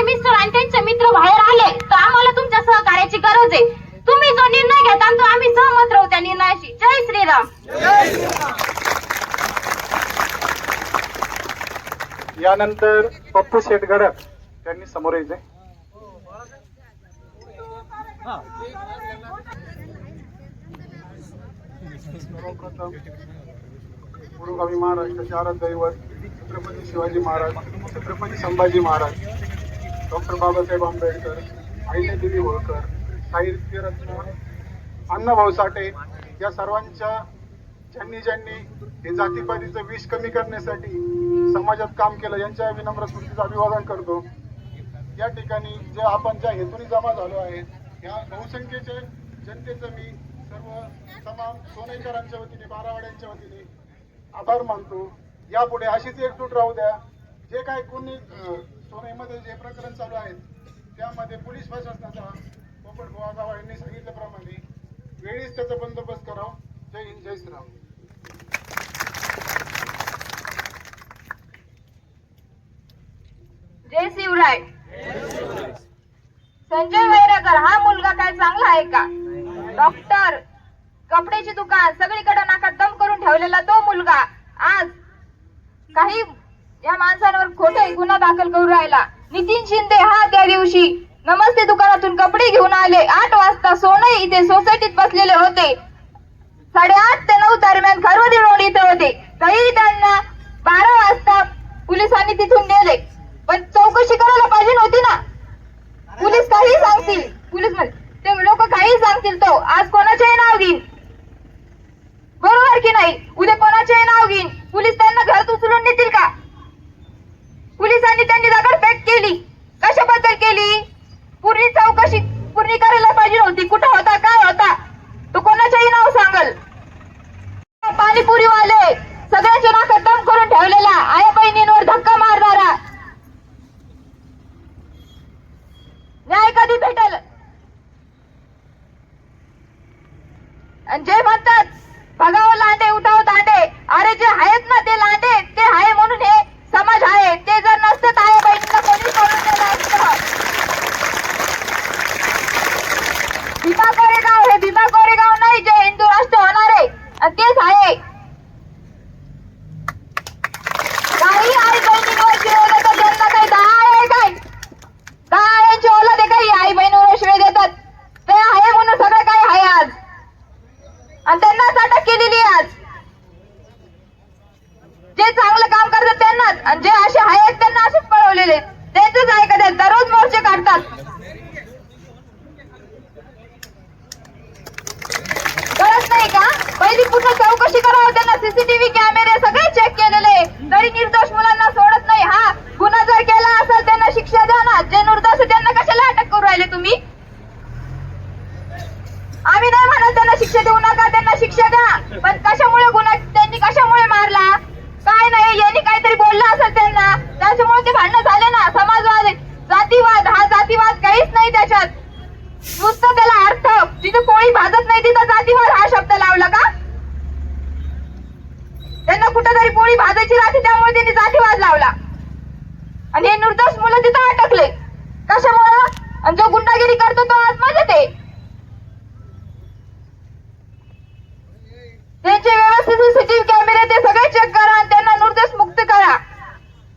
माझे मिस्टर आणि त्यांचे मित्र बाहेर आले तर आम्हाला तुमच्या सहकार्याची गरज आहे. तुम्ही जो निर्णय घेता तो आम्ही सहमत राहू त्या निर्णयाशी. जय श्रीराम. यानंतर पप्पू शेठ गडक त्यांनी समोर यायचे. सर्वप्रथम गुरुगावी महाराष्ट्राचे आराध्य दैवत छत्रपती शिवाजी महाराज छत्रपती संभाजी महाराज डॉक्टर बाबासाहेब आंबेडकर अहिल्यादेवी होळकर साहित्यरत्न अण्णाभाऊ साठे या सर्वांच्या ज्यांनी ज्यांनी हे जातीपातीचं विष कमी करण्यासाठी समाजात काम केलं यांच्या विनम्र स्मृतीचं अभिवादन करतो. या ठिकाणी जे आपण ज्या हेतूने जमा झालो आहे या बहुसंख्येचे जनतेचं मी सर्व तमाम सोनेकरांच्या वतीने बारावाड्यांच्या वतीने आभार मानतो. यापुढे अशीच एकजूट राहू द्या. जे काय कोणी सोनईमध्ये जे प्रकरण चालू आहेत त्यामध्ये पोलीस प्रशासनाचा पोपट बुवा गावा यांनी सांगितल्याप्रमाणे वेळीच त्याचा बंदोबस्त करावा. जय हिंद जय श्रीराम. जय शिवराय. संजय वैरागर हा मुलगा काय चांगला आहे का? डॉक्टर कपड्याची दुकान सगळीकडे नाका दम करून ठेवलेला तो मुलगा. आज काही या माणसांवर खोटे गुन्हा दाखल करून राहिला. नितीन शिंदे हा त्या दिवशी नमस्ते दुकानातून कपडे घेऊन आले. आठ वाजता सोनई इथे सोसायटीत बसलेले होते. साडेआठ ते नऊ दरम्यान खरवडी रोड इथे होते. तरी त्यांना बारा वाजता पोलिसांनी तिथून नेले. पण चौकशी करायला पाहिजे नव्हती ना. पोलीस काही सांगतील. पोलीस ते लोक काही सांगतील तो. आज कोणाचेही नाव घेईन. बरोबर की नाही? उद्या कोणाचेही नाव घेईन. पोलीस त्यांना घरात उचलून नेतील का? पोलिसांनी त्यांनी दगडफेक केली. कशाबद्दल केली? पूर्णी चौकशी पूर्णी करायला पाहिजे नव्हती. कुठं होता काय होता? तू कोणाचेही नाव सांगल. पाणीपुरी वाले सगळ्यांच्या नाक दम करून ठेवलेला आया बहिणींवर धक्का मारणारा. न्याय कधी भेटल? जे म्हणतात भगावं लांडे उठाव तांडे अरे जे आहेत ना ते लांडे ते आहे म्हणून हे समाज आहे ते जर नसते तर आया बहिणींना कोणी सोडून दिलं असतं भीमा कोरेगाव हे भीमा कोरेगाव नाही जे हिंदू राष्ट्र होणार आहे आणि तेच आहे काही आई बहिणींवर गिळवलं तर ना जे नुरदास आहे त्यांना कशाला अटक करू राहिले तुम्ही आम्ही नाही म्हणत त्यांना शिक्षा देऊ नका त्यांना शिक्षा द्या पण कशामुळे गुन्हा त्यांनी कशामुळे मारला काय नाही यांनी काहीतरी बोललं असेल त्यांना त्याच्यामुळे ते भांडणं झाले ना समाजवाद आहे. जातीवाद हा जातीवाद काहीच नाही त्याच्यात. नुसतं त्याला अर्थ. जिथे कोळी भाजत नाही तिथं जातीवर हा शब्द लावला का? त्यांना कुठेतरी पोळी भाजायची राहते त्यामुळे त्यांनी जातीवाद लावला. आणि हे निर्दोष मुलं तिथं अटकले. कशामुळं? आणि जो गुंडागिरी करतो तो आतमध्ये ते. त्यांचे व्यवस्थित सचिव कॅमेरे ते सगळे चेक करा आणि त्यांना निर्दोष मुक्त करा.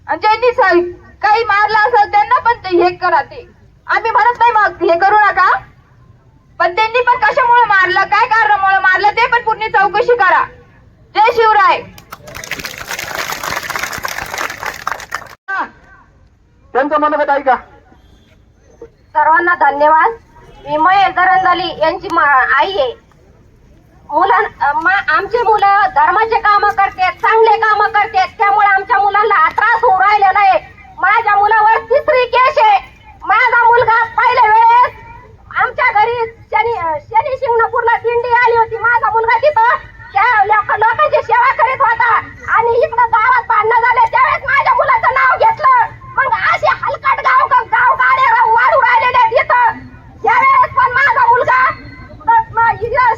आणि ज्यांनी काही मारला असेल त्यांना पण ते हे करा ते. आम्ही म्हणत नाही मग हे करू नका. पण त्यांनी पण कशामुळे मारलं काय कारणामुळे मारलं ते पण पूर्ण चौकशी करा. जय शिवराय. त्यांचं मनगत ऐका सर्वांना धन्यवाद. मी दरंदाली यांची आई आहे. मुलं आमचे मुलं धर्माचे काम करतात चांगले काम करतात. त्यामुळे आमच्या मुलांना त्रास होऊ राहिलेला आहे. माझ्या मुलावर तिसरी केस आहे. माझा मुलगा पहिल्या वेळेस आमच्या घरी शनी शनी शिंगणापूरला दिंडी आली होती. माझा मुलगा तिथं त्या लोक- लोकांची सेवा करीत होता आणि इकडं गावात भांडणं झाले त्यावेळेस माझ्या मुलाचं नाव घेतलं मग असे हलकट गाव गाव गाड्या वाढू राहिलेले आहेत इथं त्यावेळेस पण माझा मुलगा म- म- इथं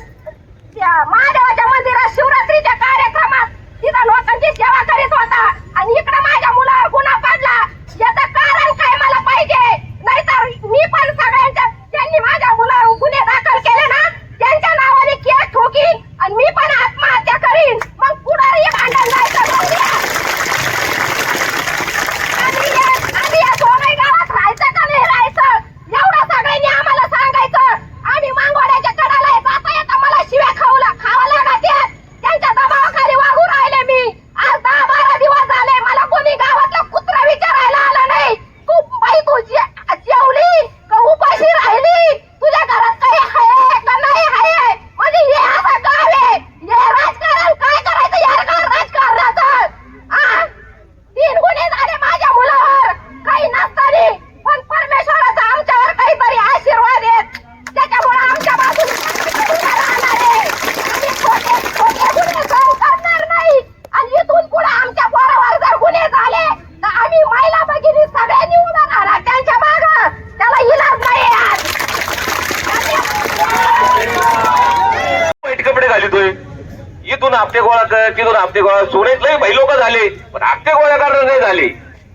त्या महादेवाच्या मंदिरात शिवरात्रीच्या कार्यक्रमात तिथं लोकांची सेवा करीत होता आणि इकडे माझ्या मुलावर गुन्हा पडला याचं कारण काय मला पाहिजे नाहीतर मी पण सगळ्यांच्या त्यांनी माझ्या मुलावर गुन्हे दाखल केले ना त्यांच्या नावाने केस ठोकीन आणि मी पण आत्महत्या करीन मग पुढे भांडण जायचं जाऊ द्या. आम्ही या- आम्ही या दोघंही गावात राहायचं का नाही राहायचं एवढं सगळ्यांनी आम्हाला सांगायचं आणि मांगवाड्याच्या कडाला आहे, जाता येता मला शिव्या खाऊला खावा लागत आहेत. त्यांच्या दबावाखाली वागू राहिले मी आज दहा बारा दिवस झाले मला कोणी गावातला कुत्रा विचारायला आला नाही तू बाई तू जे- जेवली का उपाशी राहिली तुझ्या घरात काही आहे का नाही आहे म्हणजे हे असं गाव आहे हे राजकारण काय करायचं यार का राजकारणाचं आ? तीन गुन्हे झाले माझ्या मुलावर काही नसताना पण परमेश्वराचा आमच्यावर काहीतरी आशीर्वाद आहेत त्याच्यामुळे आमच्या बाजूने राहणार आहे आम्ही खोटे खोटे गुन्हे सहन करणार नाही आणि इथून पुढे आमच्या पोरावर जर गुन्हे झाले तर आम्ही महिला भगिनी सगळ्यांनी उभं राहणार त्यांच्या माग त्याला इलाज नाही आज वाईट कपडे घालितोय इथून हप्ते गोळा कर तिथून हप्ते गोळा सोनेत लय भाई लोक झाले पण हप्ते गोळा करणं नाही झाले.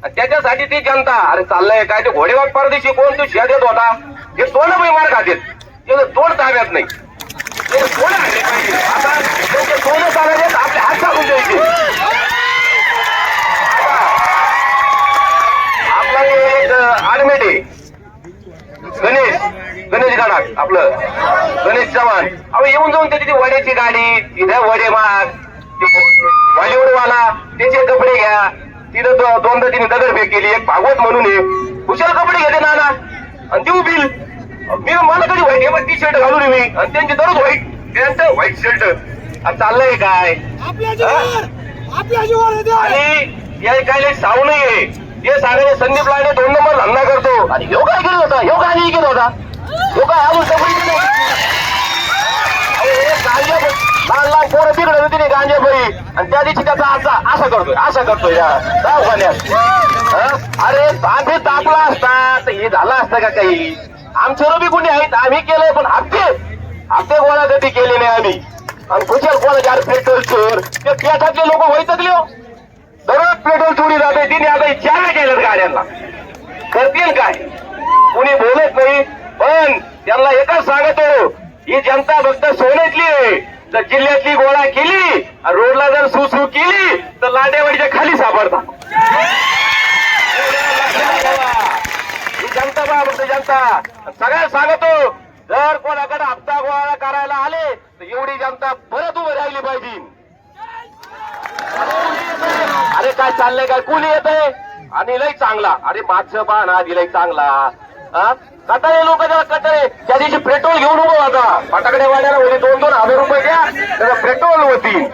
त्याच्यासाठी ती जनता अरे चाललंय काय ते घोडेवाग परदेशी कोण? तू शेत देत होता. हे तोंड बाई मार खातेत ते तोंड ताब्यात नाही. ते तोंड आता त्यांचे तोंड चालायचे आपले हात टाकून द्यायचे आता आपला एक आडमेट आहे गणेश गडाख आपलं गणेश चव्हाण. अहो येऊन जाऊन त्याची ती वड्याची गाडी तिथं वडे माग वाला त्याचे कपडे घ्या. तिथं दो- दोनदा तिने दगडफेक केली एक भागवत म्हणून आहे कुशाल कपडे घेते नाना. आणि देऊ बिल मी मला कधी व्हाईट टी शर्ट घालून मी. आणि त्यांची दररोज व्हाईट त्यांचं व्हाईट शर्ट चाललंय काय. आणि या काय साऊ नाहीये हे सांगायचे संदीप लाडे दोन नंबर धंदा करतो. आणि ह्यो काय केलं होता ह्यो काय नाही केलं होता. अरे लहान लहान पोरं तिकडे होती गांजे बळी. आणि त्या दिवशी त्याचा असा असा करतोय असा करतोय या दवाखान्यात. अरे आम्ही तापला असता तर हे झालं असतं का काही? आमच्या बी कोणी आहेत? आम्ही केलंय पण हप्ते. हप्ते गोळा कधी केले नाही आम्ही. आणि कुशल कोणाचे अरे पेट्रोल चोर? ते पेठातले लोक वैतकले हो. दररोज पेट्रोल चोरी जाते तिने आता चार केलं गाड्यांना. करतील काय? कुणी बोलत नाही. पण त्यांना एकच सांगतो ही जनता फक्त सोन्यातली आहे. जर जिल्ह्यातली गोळा केली रोडला जर सुसू केली तर लाटेवाडीच्या खाली सापडतात ही जनता बा फक्त जनता. सगळ्या सांगतो जर कोणाकडे हप्ता गोळा करायला आले तर एवढी जनता परत उभं राहिली पाहिजे. अरे काय चाललंय काय कुणी येत आणि लय चांगला. अरे मागचं पहा आधी लय चांगला. हा? हे लोक त्याला कटाळे त्या दिवशी पेट्रोल घेऊन उभं होता फटाकडे वाड्याला म्हणजे दोन दोन हजार रुपये द्या त्याला पेट्रोल होती.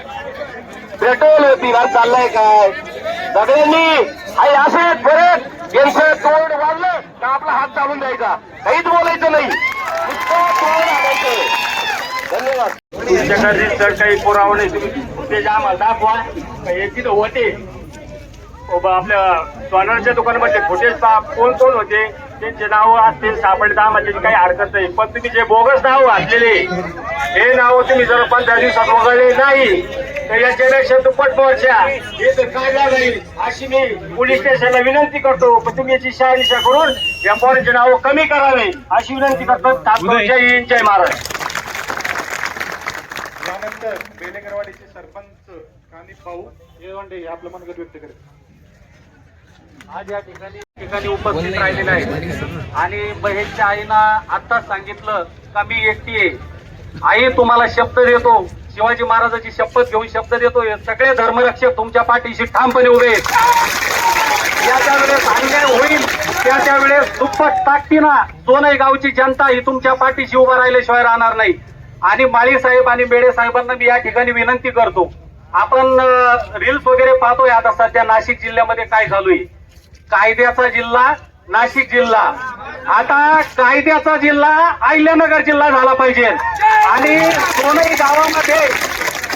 पेट्रोल होती आज चाललंय काय? सगळ्यांनी आई असे परत. यांचं तोंड वाढलं का आपला हात चालून द्यायचा? काहीच बोलायचं नाही. धन्यवाद. तुमच्याकडे जर काही पुरावा नाही तुम्ही ते आम्हाला दाखवा. याची तर तिथं हो, होते आपल्या सोनारच्या दुकानामध्ये फुटेज सा- कोण कोण होते? त्यांचे नाव असतील आम्हाला त्याची काही हरकत नाही. पण तुम्ही जे बोगस नाव घातलेले हे नाव तुम्ही जर पंधरा दिवसात वगळले नाही तर याच्यापेक्षा दुप्पट मोर्चा. हे तर काय जाईल अशी मी पोलीस स्टेशनला विनंती करतो पण तुम्ही याची शहानिशा करून या पोरांचे नाव कमी करावे अशी विनंती करतो तात्पुरती जय हिंद, जय महाराज. यानंतर बेलेकरवाडीचे सरपंच कानिफ भाऊ येवंडे आपलं मनगत व्यक्त करेल. आज या ठिकाणी ठिकाणी उपस्थित राहिलेले आहे आणि बहेरच्या आईनं आत्ताच सांगितलं का मी एकटी आहे. आई तुम्हाला शब्द देतो. शिवाजी महाराजाची शपथ घेऊन शब्द देतो. सगळे धर्मरक्षक तुमच्या पाठीशी ठामपणे उभे आहेत. या त्या वेळेस अन्याय होईल त्या त्या वेळेस दुप्पट ताकदीना दोनही गावची जनता ही तुमच्या पाठीशी उभा राहिल्याशिवाय राहणार नाही. आणि माळी साहेब आणि बेडे साहेबांना मी या ठिकाणी विनंती करतो. आपण रील्स वगैरे पाहतोय आता सध्या नाशिक जिल्ह्यामध्ये काय चालू आहे. कायद्याचा जिल्हा नाशिक जिल्हा. आता कायद्याचा जिल्हा अहिल्यानगर जिल्हा झाला पाहिजे. आणि कोणही गावामध्ये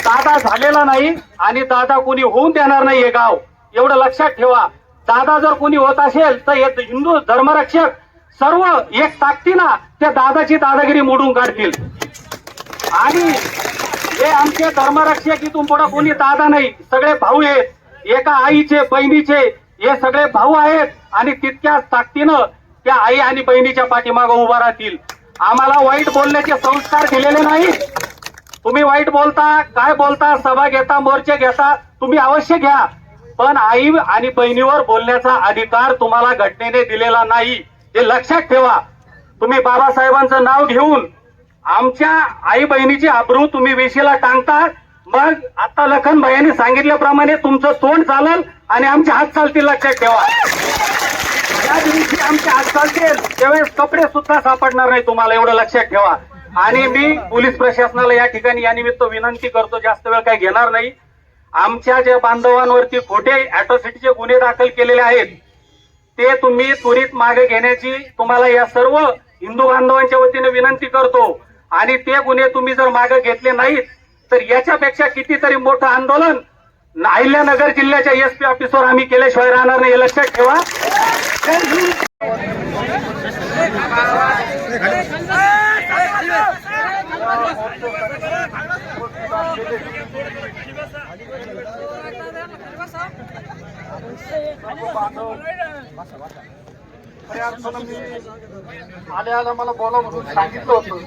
दादा झालेला नाही आणि दादा कोणी होऊन देणार नाही हे गाव. एवढं लक्षात ठेवा. दादा जर कोणी होत असेल तर हे हिंदू धर्मरक्षक सर्व एक ताकदीना त्या दादाची दादागिरी मोडून काढतील. आणि हे आमचे धर्मरक्षक इथून पुढे कोणी दादा नाही. सगळे भाऊ आहेत. एका आईचे बहिणीचे हे सगळे भाऊ आहेत आणि तितक्याच ताकदीनं त्या आई आणि बहिणीच्या पाठीमागं उभा राहतील. आम्हाला वाईट बोलण्याचे संस्कार दिलेले नाही. तुम्ही वाईट बोलता काय बोलता सभा घेता मोर्चे घेता तुम्ही अवश्य घ्या. पण आई आणि बहिणीवर बोलण्याचा अधिकार तुम्हाला घटनेने दिलेला नाही. हे लक्षात ठेवा. तुम्ही बाबासाहेबांचं नाव घेऊन आमच्या आई बहिणीची अब्रू तुम्ही वेशीला टांगता. मग आता लखन भैयाने सांगितल्याप्रमाणे तुमचं तोंड चालल. आणि आमचे हात चालतील लक्षात ठेवा. ज्या दिवशी आमचे हात चालतील त्यावेळेस कपडे सुद्धा सापडणार नाही तुम्हाला एवढं लक्षात ठेवा. आणि मी पोलीस प्रशासनाला या ठिकाणी या निमित्त विनंती करतो जास्त वेळ काही घेणार नाही. आमच्या ज्या बांधवांवरती खोटे अॅट्रॉसिटीचे गुन्हे दाखल केलेले आहेत ते तुम्ही त्वरित मागे घेण्याची तुम्हाला या सर्व हिंदू बांधवांच्या वतीने विनंती करतो. आणि ते गुन्हे तुम्ही जर मागे घेतले नाहीत तर याच्यापेक्षा कितीतरी मोठं आंदोलन अहिल्यानगर जिल्ह्याच्या एस पी ऑफिसवर आम्ही केल्याशिवाय राहणार नाही हे लक्षात ठेवा. आले आला मला बोला म्हणून सांगितलं होतं.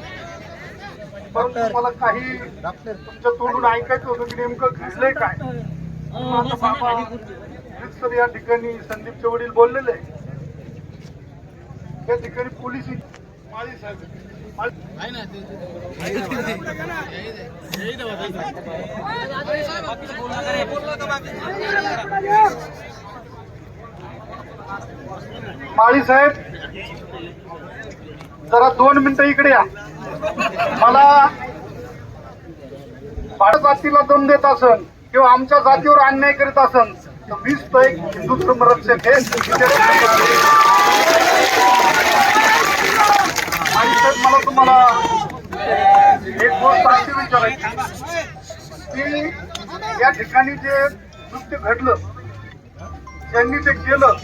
परंतु मला काही तुमच्या तोंडून ऐकायचं होतं की नेमकं घडलंय काय आता बाबा तर या ठिकाणी संदीपचे वडील बोललेले आहे. या ठिकाणी पोलीस माळी साहेब माळी साहेब जरा दोन मिनिटं इकडे या मला भारत जातीला दम देत असन किंवा आमच्या जातीवर अन्याय करीत असन तर मीच तो एक हिंदू धर्मरक्षक आहे. आणि तर मला तुम्हाला एक गोष्ट अशी विचारायची की या ठिकाणी जे कृत्य घडलं ज्यांनी ते केलं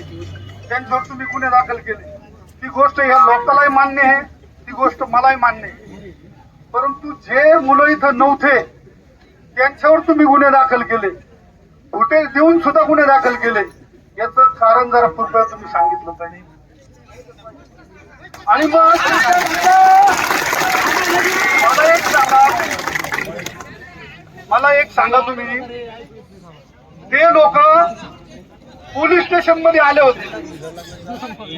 त्यांच्यावर तुम्ही गुन्हे दाखल केले. ती गोष्ट या लोकांनाही मान्य आहे ती गोष्ट मलाही मान्य आहे. परंतु जे मुलं इथं नव्हते त्यांच्यावर तुम्ही गुन्हे दाखल केले. फुटेज देऊन सुद्धा गुन्हे दाखल केले. याचं कारण जरा कृपया तुम्ही सांगितलं पाहिजे आणि मग मला एक सांगा. मला एक सांगा तुम्ही. ते लोक पोलीस स्टेशनमध्ये आले होते.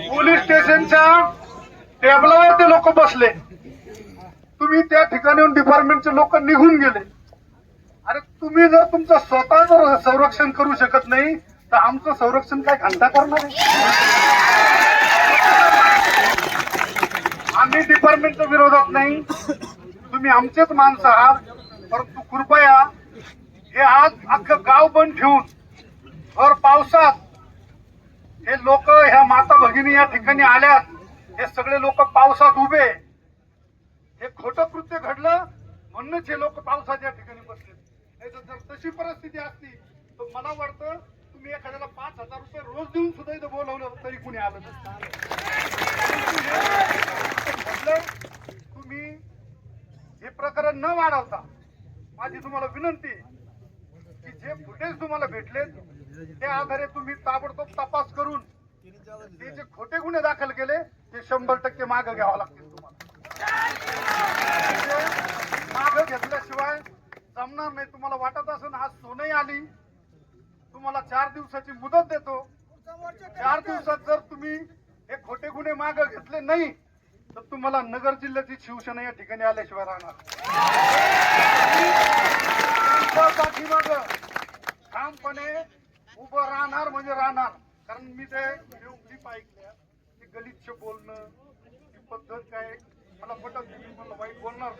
पोलीस स्टेशनच्या टेबलावर ते लोक बसले. तुम्ही त्या ठिकाणी डिपार्टमेंटचे लोक निघून गेले. अरे तुम्ही जर तुमचं स्वतः जर संरक्षण करू शकत नाही तर आमचं संरक्षण काय घंटा करणार आम्ही डिपार्टमेंटच्या विरोधात नाही. तुम्ही आमचेच माणसं आहात. परंतु कृपया हे आज अख्खं गाव बंद ठेवून भर पावसात हे लोक ह्या माता भगिनी या ठिकाणी आल्यात. हे सगळे लोक पावसात उभे. हे खोटं कृत्य घडलं म्हणूनच हे लोक पावसाच्या ठिकाणी बसले नाही तर जर तशी परिस्थिती असती तर मला वाटतं तुम्ही एखाद्याला पाच हजार रुपये रोज देऊन सुद्धा इथं बोलवलं तरी कुणी आलं नसतं घडलं, तुम्ही हे प्रकरण न वाढवता माझी तुम्हाला विनंती की जे फुटेज तुम्हाला भेटले त्या आधारे तुम्ही ताबडतोब तपास करून ते जे खोटे गुन्हे दाखल केले ते शंभर टक्के मागे घ्यावं लागतील. मागं घेतल्याशिवाय जमणार नाही. तुम्हाला वाटत असून आज सोनई आली. तुम्हाला चार दिवसाची मुदत देतो. चार दिवसात जर तुम्ही हे खोटे गुन्हे मागं घेतले नाही तर तुम्हाला नगर जिल्ह्याची शिवसेना या ठिकाणी आल्याशिवाय राहणार. पाठीमाग ठामपणे उभं राहणार म्हणजे राहणार. कारण मी ते क्लिप ऐकल्या गलिच्छ बोलणं ही पद्धत काय मला पटत नाही मला वाईट बोलणार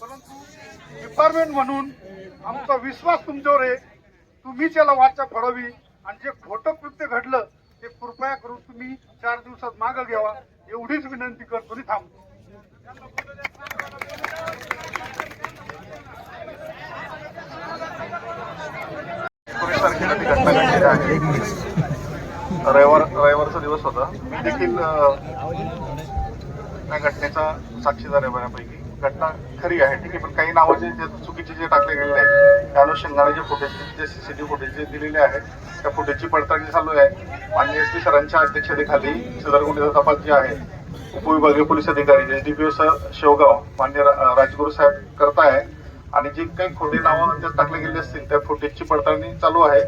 परंतु डिपार्टमेंट म्हणून आमचा विश्वास तुमच्यावर आहे. तुम्ही त्याला वाचा फळावी आणि जे खोटं कृत्य घडलं ते कृपया करून तुम्ही चार दिवसात मागं घ्यावा. एवढीच विनंती करतो. आणि थांबतो. रविवार रविवारचा दिवस होता. मी देखील त्या घटनेचा साक्षीदार आहे बऱ्यापैकी. घटना खरी आहे ठीक आहे पण काही नावं जे चुकीचे जे टाकले गेलेले आहेत त्या अनुषंगाने जे फुटेज जे सीसीटीव्ही फुटेज जे दिलेले आहेत त्या फुटेजची पडताळणी चालू आहे. माननीय एस पी सरांच्या अध्यक्षतेखाली सदरगुंडीचा तपास जे आहे उपविभागीय पोलीस अधिकारी S D P O sir Shevgaon मान्य रा- राजगुरू साहेब करताय आणि जे काही खोटे नावं त्यात टाकले गेले असतील त्या फुटेजची पडताळणी चालू आहे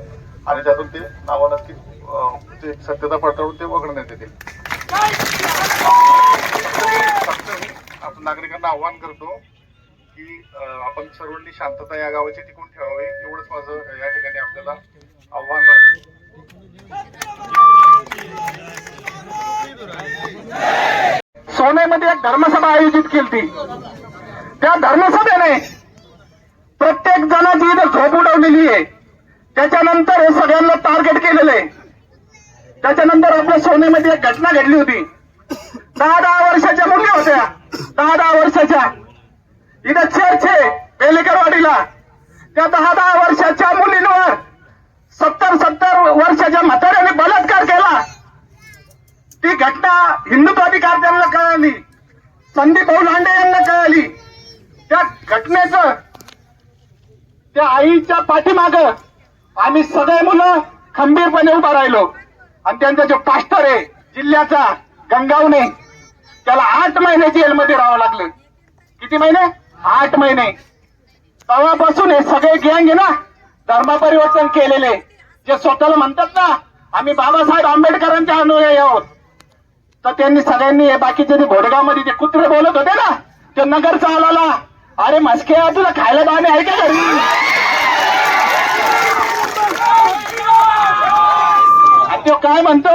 आणि त्यातून ते नावं नक्की ते सत्यता पडताळून ते वगळण्यात येतील. आपण नागरिकांना आव्हान करतो की आपण सर्वांनी शांतता या गावाची टिकून ठेवावी. एवढंच माझं या ठिकाणी आपल्याला आव्हान राहतं सोन्यामध्ये एक धर्मसभा आयोजित केली त्या धर्मसभेने प्रत्येक जणाची इथं झोप उडवलेली आहे. त्याच्यानंतर हे सगळ्यांना टार्गेट केलेलं आहे. त्याच्यानंतर आपल्या सोन्यामध्ये एक घटना घडली होती. दहा दहा वर्षाच्या मुली होत्या. दहा दहा वर्षाच्या. इथं चर्च आहे बेलेकरवाडीला त्या दहा दहा वर्षाच्या मुलींवर सत्तर सत्तर वर्षाच्या म्हाताऱ्याने बलात्कार केला. ती घटना हिंदुत्वादी कार्यक्रमाला कळाली. संदीप भाऊ लांडे यांना कळाली. त्या घटनेचं त्या आईच्या पाठीमाग आम्ही सगळे मुलं खंबीरपणे उभा राहिलो. आणि त्यांचा जो पास्टर आहे जिल्ह्याचा गंगावणे त्याला आठ महिने जेलमध्ये राहावं लागलं. किती महिने? आठ महिने. तेव्हापासून हे सगळे गँग आहे ना धर्मपरिवर्तन केलेले. जे स्वतःला म्हणतात ना आम्ही बाबासाहेब आंबेडकरांच्या अनुयायी आहोत. तर त्यांनी सगळ्यांनी हे बाकीचे जे घोडगावमध्ये जे कुत्रे बोलत होते ना ते नगर चालला. अरे मस्के तुला खायला दाणे आहे का घरी? तो काय म्हणतो?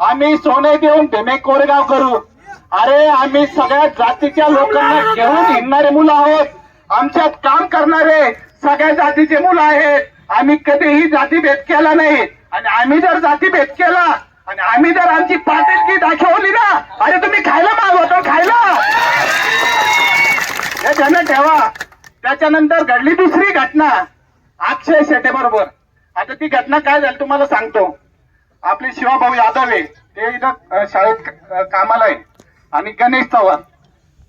आम्ही सोने देऊन भीमे कोरेगाव करू. अरे आम्ही सगळ्या जातीच्या लोकांना घेऊन हिंडणारे मुलं आहोत. आमच्यात काम करणारे सगळ्या जातीचे मुलं आहेत. आम्ही कधीही जातीभेद केला नाही. आणि आम्ही जर जातीभेद केला आणि आम्ही जर आमची पाटीलकी दाखवली ना अरे तुम्ही खायला मागवतो खायला! हे ठेवा. त्याच्यानंतर घडली दुसरी घटना. अक्षय शेटे बरोबर. आता ती घटना काय झाली तुम्हाला सांगतो. आपले शिवाभाऊ यादव आहे. ते इथं शाळेत कामाला आहे. आणि गणेश चव्हाण.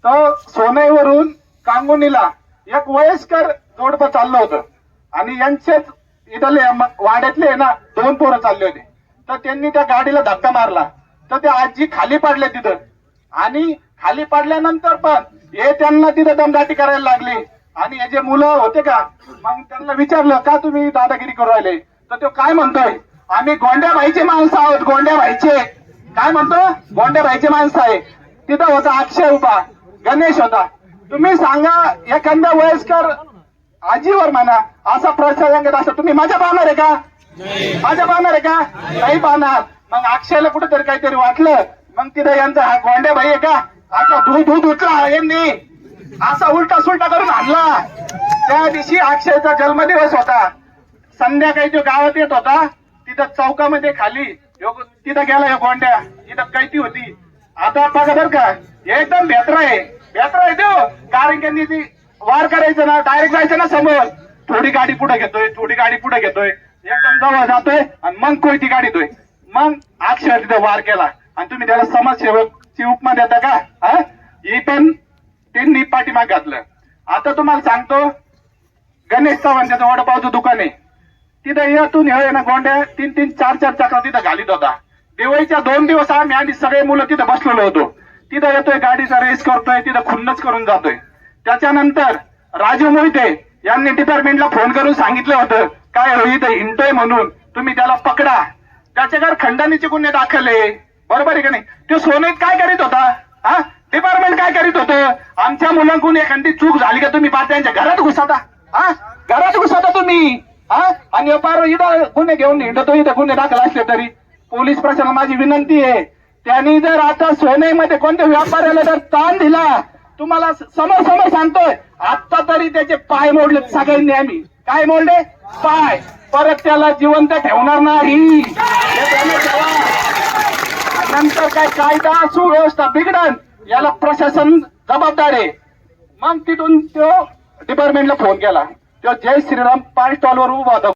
तर सोनेवरून कांगोनीला एक वयस्कर जोडप चाललं होतं. आणि यांचेच इथले वाड्यातले ना दोन पोरं चालले होते. तर त्यांनी त्या गाडीला धक्का मारला. तर ते आजी खाली पडले तिथं. आणि खाली पडल्यानंतर पण हे त्यांना तिथं दमदाटी करायला लागली. आणि हे जे मुलं होते का मग त्यांना विचारलं का तुम्ही दादागिरी करू राहिले? तर तो काय म्हणतोय? आम्ही गोंड्या भाईचे माणसं आहोत गोंड्या भाईचे. काय म्हणतो? गोंड्या भाईचे माणसं आहे. तिथं होता अक्षय उभा. गणेश होता. तुम्ही सांगा एखाद्या वयस्कर आजीवर म्हणा असा प्रसंग असं तुम्ही माझ्या पाहणार आहे का? माझ्या पाहणार आहे का? नाही पाहणार. मग अक्षयला कुठेतरी काहीतरी वाटलं. मग तिथं यांचा हा गोंड्या भाई आहे का? असा धू धू धुतला यांनी. असा उलटा सुलटा करून आणला त्या दिवशी अक्षयचा जन्मदिवस होता. संध्याकाळी जो गावात येत होता. तिथं चौकामध्ये खाली तिथं गेला या गोंड्या. तिथं कैती होती. आता बघा बर का एकदम बेतरा आहे. बेतरा आहे तो कारण की ती वार करायचं ना डायरेक्ट जायचं ना समोर. थोडी गाडी पुढे घेतोय थोडी गाडी पुढे घेतोय. एकदम जवळ जातोय आणि मग कोयती गाडीतोय मग अक्षर तिथे वार केला. आणि तुम्ही त्याला समाजसेवक ची उपमा देता का? हा? ही पण त्यांनी पाठीमाग घातलं. आता तुम्हाला सांगतो गणेश चव्हाण त्याचं वडापावचं दुकान आहे. तिथं यातून हे ना गोंड्या तीन तीन चार चार चक्र तिथं घालीत होता. दिवाळीच्या दोन दिवस आम्ही आणि सगळे मुलं तिथं बसलेलो होतो. तिथं येतोय गाडीचा रेस करतोय तिथं खुन्नच करून जातोय. त्याच्यानंतर राजू मोहिते यांनी डिपार्टमेंटला फोन करून सांगितलं होतं काय रोहित इथं हिंडतोय म्हणून तुम्ही त्याला पकडा. त्याच्याकडे खंडणीचे गुन्हे दाखल आहे बरोबर आहे का नाही? तो सोनेत काय करीत होता? हा? डिपार्टमेंट काय करीत होतं? आमच्या मुलांकडून एखादी चूक झाली का तुम्ही पाच त्यांच्या घरात घुसाता हा? घरात घुसाता तुम्ही? हा? आणि पार इथं गुन्हे घेऊन हिंडतो इथं गुन्हे दाखल असले तरी. पोलीस प्रशासन माझी विनंती आहे. त्यांनी जर आता सोनेमध्ये कोणत्या व्यापाऱ्याला जर ताण दिला तुम्हाला समोर समोर सांगतोय आता तरी त्याचे पाय मोडले सगळ्यांनी आम्ही. काय मोडले? पाय. परत त्याला जिवंत ठेवणार नाही. नंतर काय कायदा सुव्यवस्था बिघडन याला प्रशासन जबाबदार आहे. मग तिथून तो डिपार्टमेंटला फोन केला. तो जय श्रीराम पाय स्टॉलवर उभा होता.